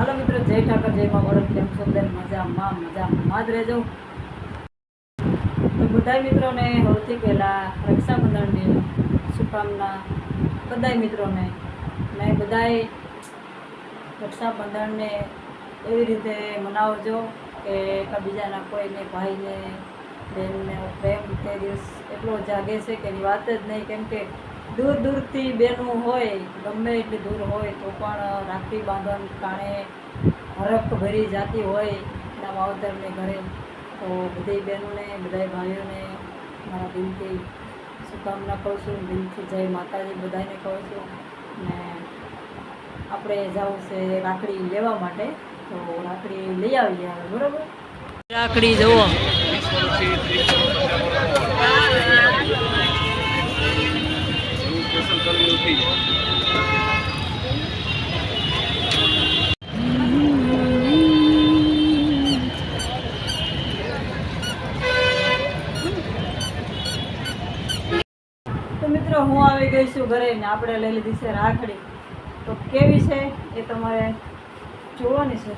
હાલો મિત્રો, જય ઠાકર, જય મા વડોદ કેમ છો બધા? મજામાં મજામાં જ રહેજો. તો બધા મિત્રોને સૌથી પહેલાં રક્ષાબંધનની શુભકામના. બધા મિત્રોને, ને બધાએ રક્ષાબંધનને એવી રીતે મનાવજો કે એકબીજાના કોઈને ભાઈને, બહેનને પ્રેમ તે દિવસ એટલો જાગે છે કે એની વાત જ નહીં. કેમ કે દૂર દૂરથી બહેનું હોય, ગમે એટલી દૂર હોય, તો પણ રાખડી બાંધણ કારણે હરખ ભરી જાતી હોય એના માવતરને ઘરે. તો બધી બહેનોને બધા ભાઈઓને મારા દિલથી શુભકામના કહું છું. દિલથી જય માતાજી બધાને કહું છું. ને આપણે જવું છે રાખડી લેવા માટે, તો રાખડી લઈ આવીએ બરોબર? રાખડી જુઓ. તો મિત્રો, હું આવી ગઈ છું ઘરે ને આપણે લઈ લીધી છે રાખડી. તો કેવી છે એ તમારે જોવાની છે.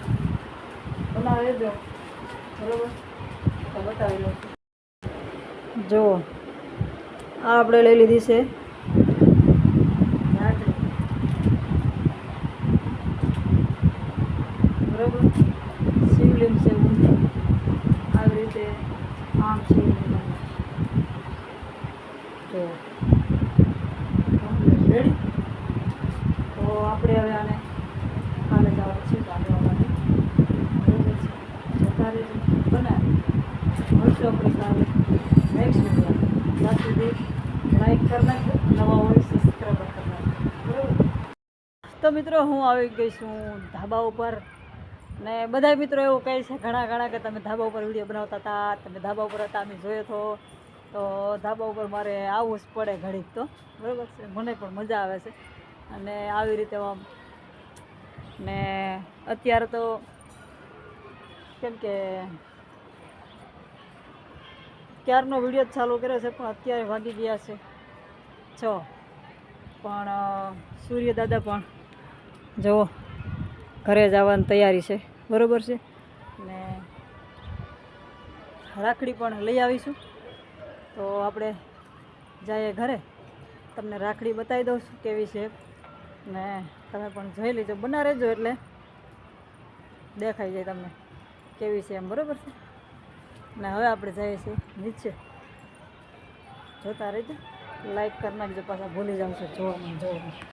બનાવી દો બરોબર? તો બતાવી દો જુઓ. આ આપણે લઈ લીધી છે રાખડી બરોબર શિવલિંગ છે ઊંધી રીતે આમ છે તો આપણે હવે આને કાલે જવાનું છે બાંધવા માટે બરાબર છે જતા રહેજો બનાવી મળશું આપણે કાલે નેક્સ્ટ વીડિયો ત્યાં સુધી લાઈક કરી નવા હોય સબસ્ક્રાઈબ કરી નાખજો બરોબર તો મિત્રો, હું આવી ગઈ છું ધાબા ઉપર. ને બધા મિત્રો એવું કહે છે ઘણા ઘણા કે તમે ધાબા ઉપર વીડિયો બનાવતા હતા, તમે ધાબા ઉપર હતા, અમે જોયો તો. તો ધાબા ઉપર મારે આવવું જ પડે ઘડીક તો. બરાબર છે? મને પણ મજા આવે છે. અને આવી રીતે આમ. ને અત્યારે તો કેમ કે ક્યારનો વીડિયો જ ચાલુ કર્યો છે, પણ અત્યારે વાગી ગયા છે છ. પણ સૂર્ય દાદા પણ. જુઓ. ઘરે જવાની તૈયારી છે. બરોબર છે? ને રાખડી પણ લઈ આવીશું. તો આપણે જઈએ ઘરે. તમને રાખડી બતાવી દઉં છું કેવી છે. ને તમે પણ જોઈ લેજો. બના રહેજો એટલે દેખાઈ જાય તમને કેવી છે એમ. બરોબર છે? ને હવે આપણે જઈએ છીએ નીચે. જોતા રહેજો. લાઈક કરી નાખજો. પાછા ભૂલી જાઉં છું. જોવામાં જોવામાં.